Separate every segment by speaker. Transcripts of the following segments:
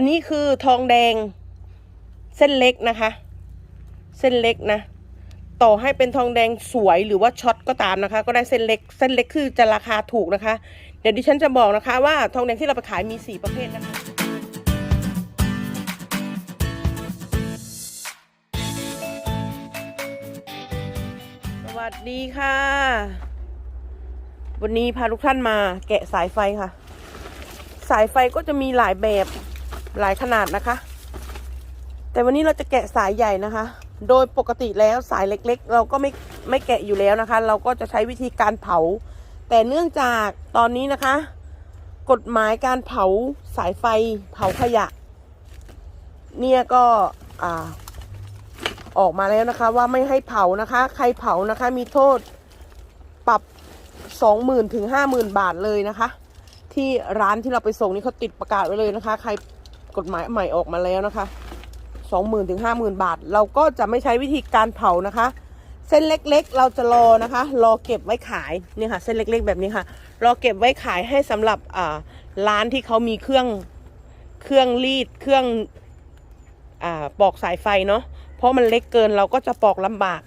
Speaker 1: อันนี้คือทองแดง เส้นเล็กนะคะ เส้นเล็กนะ ต่อให้เป็นทองแดงสวยหรือว่าช็อตก็ตามนะคะ ก็ได้เส้นเล็ก เส้นเล็กคือจะราคาถูกนะคะ เดี๋ยวดิฉันจะบอกนะคะ ว่าทองแดงที่เราไปขายมีสี่ประเภทนะคะสวัสดีค่ะ วันนี้พาทุกท่านมาแกะสายไฟค่ะ สายไฟก็จะมีหลายแบบ หลายขนาดนะคะ แต่วันนี้เราจะแกะสายใหญ่นะคะ โดยปกติแล้วสายเล็กๆ เราก็ไม่ไม่แกะอยู่แล้วนะคะ เราก็จะใช้วิธีการเผา แต่เนื่องจากตอนนี้นะคะ กฎหมายการเผาสายไฟเผาขยะ เนี่ยก็อ่าออกมาแล้วนะคะว่าไม่ให้เผานะคะ ใครเผานะคะมีโทษปรับสองหมื่นถึงห้าหมื่นบาทเลยนะคะ ที่ร้านที่เราไปส่งนี่เขาติดประกาศไว้เลยนะคะ ใคร กฎหมายใหม่ออกมาแล้วนะคะสองหมื่นถึงห้าหมื่นบาท เราก็จะไม่ใช้วิธีการเผานะคะ เส้นเล็กๆ เราจะรอนะคะ รอเก็บไว้ขายเนี่ยค่ะเส้นเล็กๆ แบบนี้ค่ะ รอเก็บไว้ขายให้สำหรับอ่าร้านที่เขามีเครื่องเครื่องรีดเครื่องอ่าปอกสายไฟเนาะเพราะมันเล็กเกินเราก็จะปอกลำบาก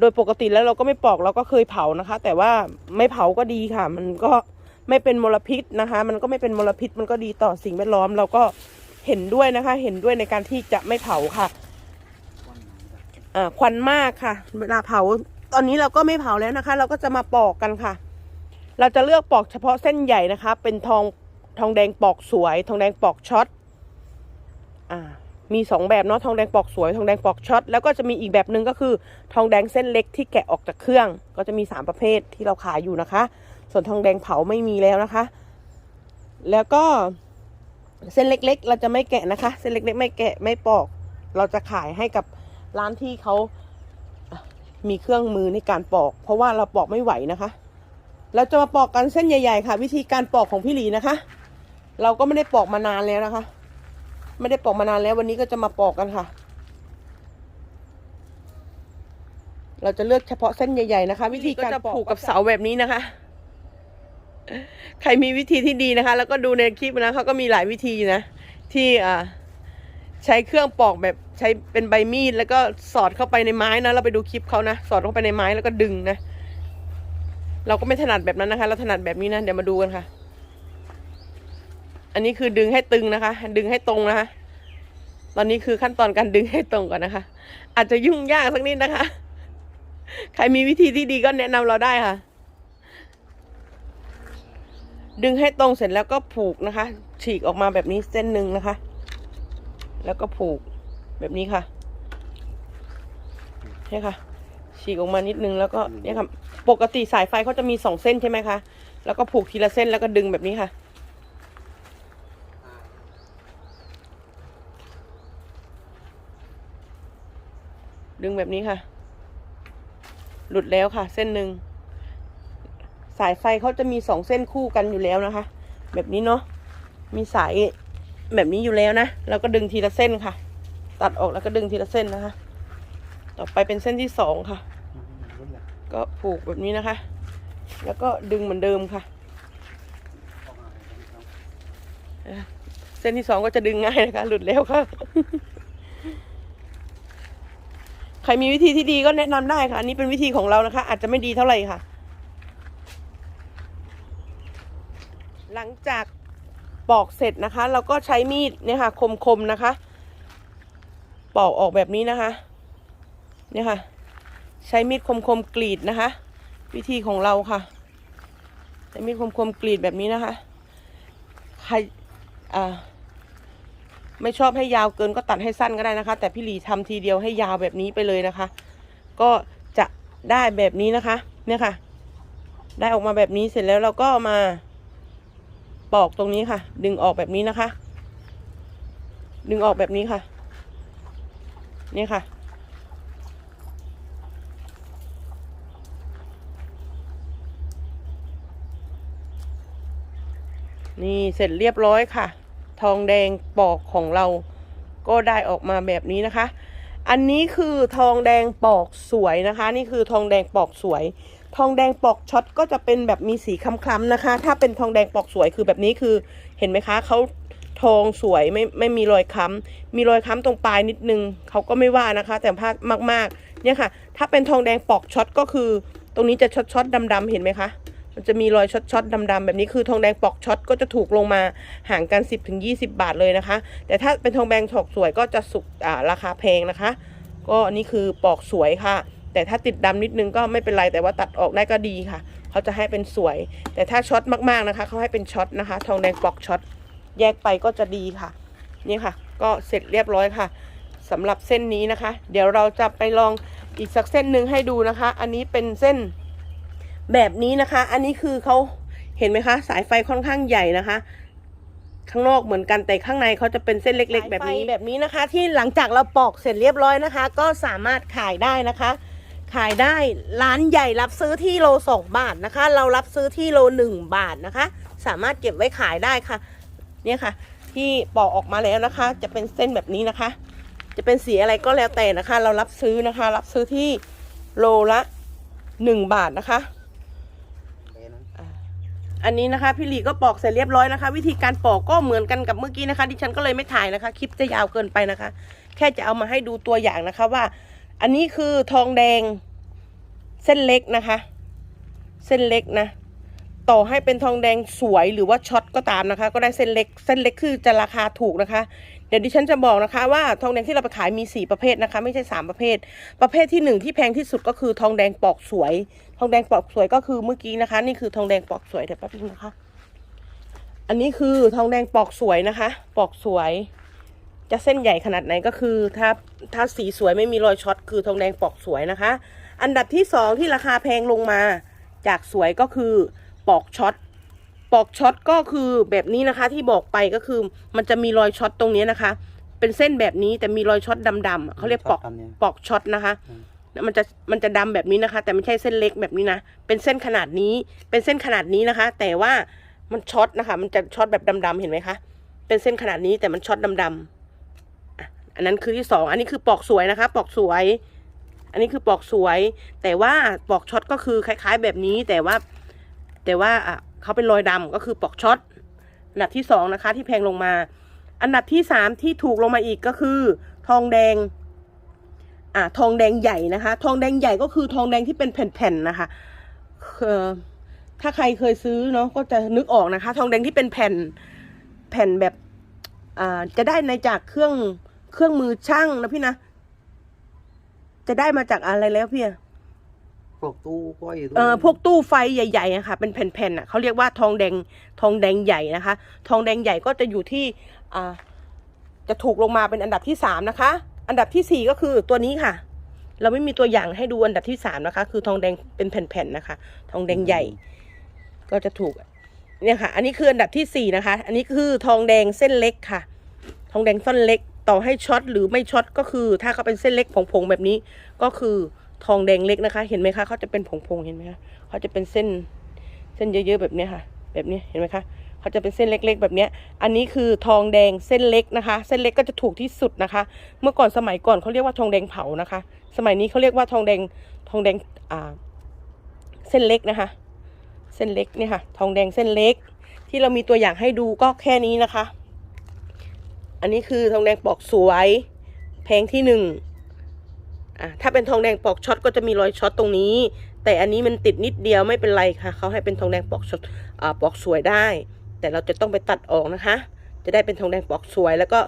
Speaker 1: โดยปกติแล้วเราก็ไม่ปอกเราก็เคยเผานะคะ แต่ว่าไม่เผาก็ดีค่ะ มันก็ไม่เป็นมลพิษนะคะ มันก็ไม่เป็นมลพิษมันก็ดีต่อสิ่งแวดล้อมเราก็ เห็นด้วยนะคะ เห็นด้วยในการที่จะไม่เผาค่ะควันมากค่ะ เวลาเผา ตอนนี้เราก็ไม่เผาแล้วนะคะ เราก็จะมาปอกกันค่ะ เราจะเลือกปอกเฉพาะเส้นใหญ่นะคะ เป็นทองทองแดงปอกสวย ทองแดงปอกช็อตอ่ามีสองแบบเนาะทองแดงปอกสวย ทองแดงปอกช็อตแล้วก็จะมีอีกแบบหนึ่งก็คือ ทองแดงเส้นเล็กที่แกะออกจากเครื่อง ก็จะมีสามประเภทที่เราขายอยู่นะคะ ส่วนทองแดงเผาไม่มีแล้วนะคะ แล้วก็ เส้นเล็ก ๆ เราจะไม่แกะนะคะ เส้นเล็ก ๆ ไม่แกะไม่ปอก เราจะขายให้กับร้านที่เขามีเครื่องมือในการปอก เพราะว่าเราปอกไม่ไหวนะคะ เราจะมาปอกกันเส้นใหญ่ ๆ ค่ะ วิธีการปอกของพี่หลีนะคะ เราก็ไม่ได้ปอกมานานแล้วนะคะ ไม่ได้ปอกมานานแล้ววันนี้ก็จะมาปอกกันค่ะ เราจะเลือกเฉพาะเส้นใหญ่ ๆ นะคะ วิธีการจะผูกกับเสาแบบนี้นะคะ ใครมีวิธีที่ดีนะคะ แล้วก็ดูในคลิปนะเขาก็มีหลายวิธีนะ ที่อ่าใช้เครื่องปอกแบบใช้เป็นใบมีด แล้วก็สอดเข้าไปในไม้นะ เราไปดูคลิปเขานะ สอดเข้าไปในไม้แล้วก็ดึงนะ เราก็ไม่ถนัดแบบนั้นนะคะ เราถนัดแบบนี้นะ เดี๋ยวมาดูกันค่ะ อันนี้คือดึงให้ตึงนะคะ ดึงให้ตรงนะคะ ตอนนี้คือขั้นตอนการดึงให้ตรงก่อนนะคะ อาจจะยุ่งยากสักนิดนะคะ ใครมีวิธีที่ดีก็แนะนำเราได้ค่ะ ดึงให้ตรงเสร็จแล้วก็ผูกนะคะ ฉีกออกมาแบบนี้เส้นหนึ่งนะคะ แล้วก็ผูกแบบนี้ค่ะเนี่ยค่ะ ฉีกออกมานิดนึงแล้วก็เนี่ยค่ะปกติสายไฟเขาจะมีสองเส้นใช่ไหมคะแล้วก็ผูกทีละเส้นแล้วก็ดึงแบบนี้ค่ะ ดึงแบบนี้ค่ะ หลุดแล้วค่ะ เส้นหนึ่ง สายไฟเขาจะมีสองเส้นคู่กันอยู่แล้วนะคะ แบบนี้เนาะมีสายแบบนี้อยู่แล้วนะแล้วก็ดึงทีละเส้นค่ะ ตัดออกแล้วก็ดึงทีละเส้นนะคะ ต่อไปเป็นเส้นที่สองค่ะ ก็ผูกแบบนี้นะคะ แล้วก็ดึงเหมือนเดิมค่ะ เส้นที่สองก็จะดึงง่ายนะคะ หลุดแล้วค่ะใครมีวิธีที่ดีก็แนะนำได้ค่ะ อันนี้เป็นวิธีของเรานะคะ อาจจะไม่ดีเท่าไหร่ค่ะ หลังจากปอกเสร็จนะคะ เราก็ใช้มีดเนี่ยค่ะ คมๆนะคะ ปอกออกแบบนี้นะคะ เนี่ยค่ะ ใช้มีดคมๆกรีดนะคะ วิธีของเราค่ะใช้มีดคมๆกรีดแบบนี้นะคะใครอ่าไม่ชอบให้ยาวเกินก็ตัดให้สั้นก็ได้นะคะ แต่พี่หลีทำทีเดียวให้ยาวแบบนี้ไปเลยนะคะ ก็จะได้แบบนี้นะคะ เนี่ยค่ะ ได้ออกมาแบบนี้เสร็จแล้วเราก็มา ปอกตรงนี้ค่ะ ดึงออกแบบนี้นะคะ ดึงออกแบบนี้ค่ะ นี่ค่ะ นี่เสร็จเรียบร้อยค่ะ ทองแดงปอกของเราก็ได้ออกมาแบบนี้นะคะ อันนี้คือทองแดงปอกสวยนะคะ นี่คือทองแดงปอกสวย ทองแดงปอกช็อตก็จะเป็นแบบมีสีคล้ำๆนะคะ ถ้าเป็นทองแดงปอกสวยคือแบบนี้คือเห็นไหมคะเขาทองสวยไม่ไม่มีรอยค้ำมีรอยค้ำตรงปลายนิดนึงเขาก็ไม่ว่านะคะ แต่ภาพมากๆเนี่ยค่ะ ถ้าเป็นทองแดงปอกช็อตก็คือ ตรงนี้จะช็อตช็อตดำๆเห็นไหมคะมันจะมีรอยช็อตช็อตดำๆแบบนี้คือทองแดงปอกช็อตก็จะถูกลงมาห่างกัน 10ถึง20 บาทเลยนะคะ แต่ถ้าเป็นทองแดงฉอกสวยก็จะสุกอ่าราคาแพงนะคะ ก็อันนี้คือปอกสวยค่ะ แต่ถ้าติดดำนิดนึงก็ไม่เป็นไรแต่ว่าตัดออกได้ก็ดีค่ะ เขาจะให้เป็นสวย แต่ถ้าช็อตมากๆนะคะ เขาให้เป็นช็อตนะคะ ทองแดงปอกช็อตแยกไปก็จะดีค่ะ นี่ค่ะ ก็เสร็จเรียบร้อยค่ะสำหรับเส้นนี้นะคะ เดี๋ยวเราจะไปลองอีกสักเส้นหนึ่งให้ดูนะคะ อันนี้เป็นเส้นแบบนี้นะคะ อันนี้คือเขาเห็นไหมคะ สายไฟค่อนข้างใหญ่นะคะข้างนอกเหมือนกันแต่ข้างในเขาจะเป็นเส้นเล็ก ๆ แบบนี้แบบนี้นะคะ ที่หลังจากเราปอกเสร็จเรียบร้อยนะคะ ก็สามารถขายได้นะคะ ขายได้ร้านใหญ่รับซื้อที่โลสองบาทนะคะ เรารับซื้อที่โลหนึ่งบาทนะคะ สามารถเก็บไว้ขายได้ค่ะ เนี่ยค่ะ ที่ปอกออกมาแล้วนะคะ จะเป็นเส้นแบบนี้นะคะ จะเป็นสีอะไรก็แล้วแต่นะคะ เรารับซื้อนะคะ รับซื้อที่โลละหนึ่งบาทนะคะอันนี้นะคะพี่หลีก็ปอกเสร็จเรียบร้อยนะคะ วิธีการปอกก็เหมือนกันกับเมื่อกี้นะคะ ดิฉันก็เลยไม่ถ่ายนะคะ คลิปจะยาวเกินไปนะคะ แค่จะเอามาให้ดูตัวอย่างนะคะว่า อันนี้คือทองแดง เส้นเล็กนะคะ เส้นเล็กนะ ต่อให้เป็นทองแดงสวยหรือว่าช็อตก็ตามนะคะ ก็ได้เส้นเล็ก เส้นเล็กคือจะราคาถูกนะคะ เดี๋ยวดิฉันจะบอกนะคะ ว่าทองแดงที่เราไปขายมี 4 ประเภทนะคะ ไม่ใช่ 3 ประเภท ประเภทที่ 1 ที่แพงที่สุดก็คือทองแดงปอกสวย ทองแดงปอกสวยก็คือเมื่อกี้นะคะ นี่คือทองแดงปอกสวยเดี๋ยวแป๊บนึงนะคะอันนี้คือทองแดงปอกสวยนะคะ ปอกสวย จะเส้นใหญ่ขนาดไหนก็คือ ถ้าถ้าสีสวยไม่มีรอยช็อตคือทองแดงปอกสวยนะคะ อันดับที่สองที่ราคาแพงลงมา จากสวยก็คือปอกช็อตปอกช็อตก็คือแบบนี้นะคะที่บอกไปก็คือมันจะมีรอยช็อตตรงนี้นะคะ เป็นเส้นแบบนี้แต่มีรอยช็อตดำๆอะเขาเรียกปอก
Speaker 2: ช็อตดำเนี่ย
Speaker 1: ปอกช็อตนะคะ มันจะมันจะดำแบบนี้นะคะ แต่ไม่ใช่เส้นเล็กแบบนี้นะเป็นเส้นขนาดนี้ เป็นเส้นขนาดนี้นะคะ แต่ว่ามันช็อตนะคะ มันจะช็อตแบบดำๆเห็นไหมคะเป็นเส้นขนาดนี้แต่มันช็อตดำๆอะอันนั้นคือที่สองอันนี้คือปอกสวยนะคะ ปอกสวย อันนี้คือปอกสวย แต่ว่าปอกช็อตก็คือคล้าย ๆ แบบนี้แต่ว่าแต่ว่าอะเขาเป็นรอยดำก็คือปอกช็อตอันดับที่สองนะคะที่แพงลงมา อันดับที่สามที่ถูกลงมาอีกก็คือ ทองแดงอ่าทองแดงใหญ่นะคะ ทองแดงใหญ่ก็คือทองแดงที่เป็นแผ่นๆนะคะเออถ้าใครเคยซื้อเนาะก็จะนึกออกนะคะ ทองแดงที่เป็นแผ่นแผ่นแบบอ่าจะได้ในจากเครื่องเครื่องมือช่างนะพี่นะ จะได้มาจากอะไรแล้วพี่อะ
Speaker 2: พวกตู้ก้อย
Speaker 1: เอ่อพวกตู้ไฟใหญ่ๆอะค่ะ เป็นแผ่นๆอะเขาเรียกว่าทองแดงทองแดงใหญ่นะคะ ทองแดงใหญ่ก็จะอยู่ที่อ่าจะถูกลงมาเป็นอันดับที่สามนะคะ อันดับที่สี่ก็คือตัวนี้ค่ะ เราไม่มีตัวอย่างให้ดูอันดับที่สามนะคะ คือทองแดงเป็นแผ่นๆนะคะ ทองแดงใหญ่ ก็จะถูกเนี่ยค่ะ อันนี้คืออันดับที่สี่นะคะ อันนี้คือทองแดงเส้นเล็กค่ะ ทองแดงส้นเล็ก ต่อให้ช็อตหรือไม่ช็อตก็คือ ถ้าเขาเป็นเส้นเล็กผงๆแบบนี้ ก็คือทองแดงเล็กนะคะ เห็นไหมคะเขาจะเป็นผงๆเห็นไหมคะเขาจะเป็นเส้นเส้นเยอะๆแบบนี้ค่ะ แบบนี้เห็นไหมคะเขาจะเป็นเส้นเล็ก ๆ แบบนี้อันนี้คือทองแดงเส้นเล็กนะคะ เส้นเล็กก็จะถูกที่สุดนะคะ เมื่อก่อนสมัยก่อนเขาเรียกว่าทองแดงเผานะคะ สมัยนี้เขาเรียกว่าทองแดงทองแดงอ่าเส้นเล็กนะคะ เส้นเล็กเนี่ยค่ะ ทองแดงเส้นเล็ก ที่เรามีตัวอย่างให้ดูก็แค่นี้นะคะ อันนี้คือทองแดงปอกสวย แพงที่หนึ่งอะถ้าเป็นทองแดงปอกช็อตก็จะมีรอยช็อตตรงนี้ แต่อันนี้มันติดนิดเดียวไม่เป็นไรค่ะเขาให้เป็นทองแดงปอกช็อตอ่าปอกสวยได้ แต่เราจะต้องไปตัดออกนะคะ จะได้เป็นทองแดงปอกสวย แล้วก็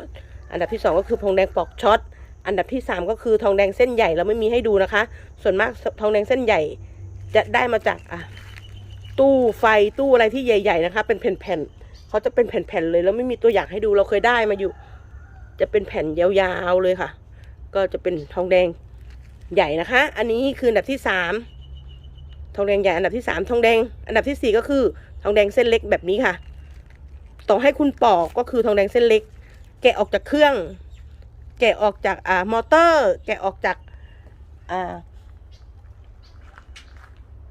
Speaker 1: อันดับที่สองก็คือทองแดงปอกช็อตอันดับที่สามก็คือทองแดงเส้นใหญ่เราไม่มีให้ดูนะคะ ส่วนมากทองแดงเส้นใหญ่จะได้มาจากอะตู้ไฟตู้อะไรที่ใหญ่ ๆนะคะ เป็นแผ่นๆ เขาจะเป็นแผ่นๆเลย แล้วไม่มีตัวอย่างให้ดูเราเคยได้มาอยู่ จะเป็นแผ่นยาวๆเลยค่ะ ก็จะเป็นทองแดงใหญ่นะคะ อันนี้คืออันดับที่สามทองแดงใหญ่อันดับที่สามทองแดง อันดับที่สี่ก็คือทองแดงเส้นเล็กแบบนี้ค่ะ ต่อให้คุณปอกก็คือทองแดงเส้นเล็ก แกะออกจากเครื่อง แกะออกจากอ่ามอเตอร์ แกะออกจากอ่า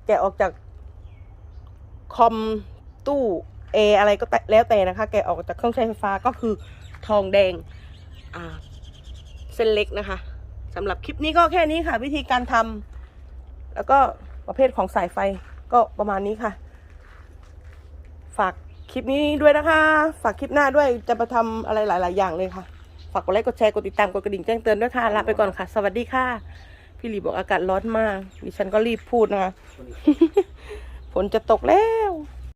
Speaker 1: แกะออกจากคอมตู้ เออะไรก็แล้วแต่นะคะ แกะออกจากเครื่องใช้ไฟฟ้าก็คือทองแดงอ่าเส้นเล็กนะคะสำหรับคลิปนี้ก็แค่นี้ค่ะ วิธีการทำแล้วก็ประเภทของสายไฟก็ประมาณนี้ค่ะ ฝากคลิปนี้ด้วยนะคะ ฝากคลิปหน้าด้วยจะมาทำอะไรหลาย ๆ อย่างเลยค่ะ ฝากกดไลค์กดแชร์กดติดตามกดกระดิ่งแจ้งเตือนด้วยค่ะลาไปก่อนค่ะ สวัสดีค่ะ พี่หลีบอกอากาศร้อนมากดิฉันก็รีบพูดนะคะฝนจะตกแล้ว